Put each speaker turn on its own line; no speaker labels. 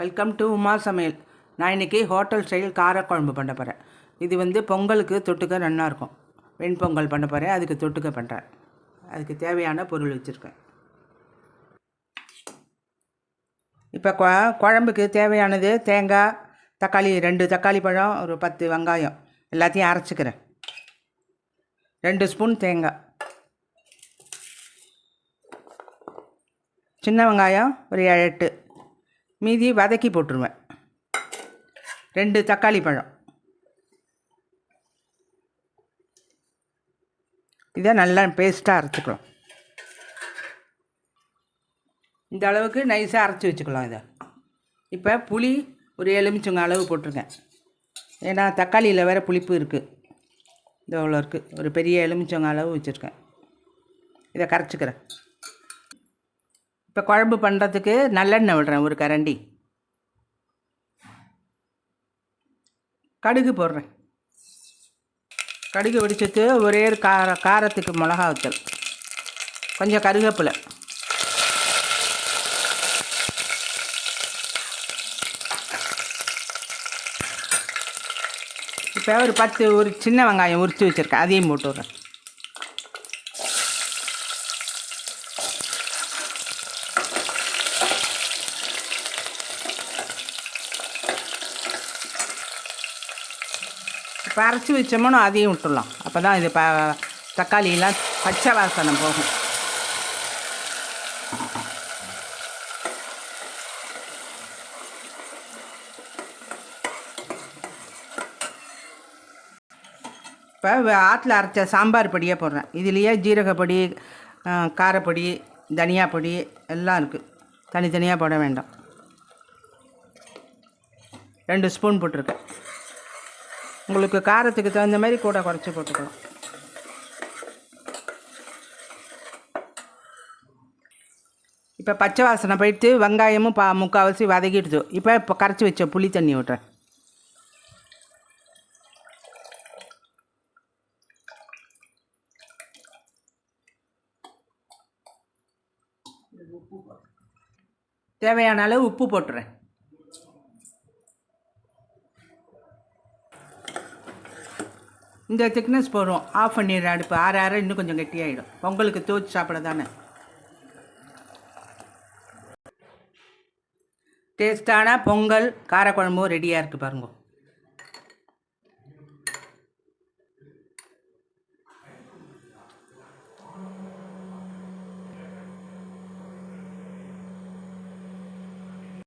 Welcome to Uma சமையல். நான் இன்றைக்கி ஹோட்டல் ஸ்டைல் காரக்குழம்பு பண்ண போகிறேன் இது வந்து பொங்கலுக்கு தொட்டுக்க நல்லா இருக்கும். வெண்பொங்கல் பண்ண போகிறேன் அதுக்கு தொட்டுக்க பண்ணுறேன் அதுக்கு தேவையான பொருள் வச்சுருக்கேன். இப்போ கொ குழம்புக்கு தேவையானது தேங்காய் தக்காளி ரெண்டு தக்காளி பழம் ஒரு பத்து வெங்காயம். எல்லாத்தையும் அரைச்சிக்கிறேன். ரெண்டு ஸ்பூன் தேங்காய். சின்ன வெங்காயம் ஒரு எட்டு. மீதி வதக்கி போட்டுருவேன். ரெண்டு தக்காளி பழம். இதை நல்லா பேஸ்ட்டாக அரைச்சிக்கலாம் இந்த அளவுக்கு நைஸாக அரைச்சி வச்சுக்கலாம் இதை. இப்போ புளி ஒரு எலுமிச்சங்க அளவு போட்டிருக்கேன். ஏன்னா தக்காளியில் வேறு புளிப்பு இருக்குது இந்த அவ்வளோ இருக்குது ஒரு பெரிய எலுமிச்சங்க அளவு வச்சுருக்கேன். இதை கரைச்சிக்கிறேன். இப்போ குழம்பு பண்ணுறதுக்கு நல்லெண்ணெய் விடுறேன் ஒரு கரண்டி. கடுகு போடுறேன். கடுகு வெடிச்சதுக்கு ஒரே ஒரு கார காரத்துக்கு மிளகா வச்சல் கொஞ்சம் கருவேப்பிலை. இப்போ ஒரு பத்து ஒரு சின்ன வெங்காயம் உரித்து வச்சுருக்கேன் அதையும் போட்டு இப்போ அரைச்சி வச்சோம்னா அதையும் விட்டுடலாம். அப்போ தான் இது ப தக்காளியெல்லாம் பச்சை வாசனை போகும். இப்போ ஆற்றுல அரைச்ச சாம்பார் பொடியே போடுறேன். இதுலேயே ஜீரகப்பொடி காரப்பொடி தனியா பொடி எல்லாம் இருக்குது தனித்தனியாக போட வேண்டாம். ரெண்டு ஸ்பூன் போட்டிருக்கேன். உங்களுக்கு காரத்துக்கு தகுந்த மாதிரி கூட குறைச்சி போட்டுக்கலாம். இப்போ பச்சை வாசனை போயிட்டு வெங்காயமும் பா முக்கால்வாசி வதக்கிடுது இப்போ இப்போ கரைச்சி வச்ச புளி தண்ணி விட்றேன் தேவையான அளவு உப்பு போட்டுறேன். இந்த திக்னஸ் போதும் ஆஃப் பண்ணிடுற அடுப்பு. ஆற ஆற இன்னும் கொஞ்சம் கெட்டியாயிடும். பொங்கலுக்கு தோச்சு சாப்பிட தானே? டேஸ்டான பொங்கல் காரக்குழம்பும் ரெடியாக இருக்குது பாருங்க.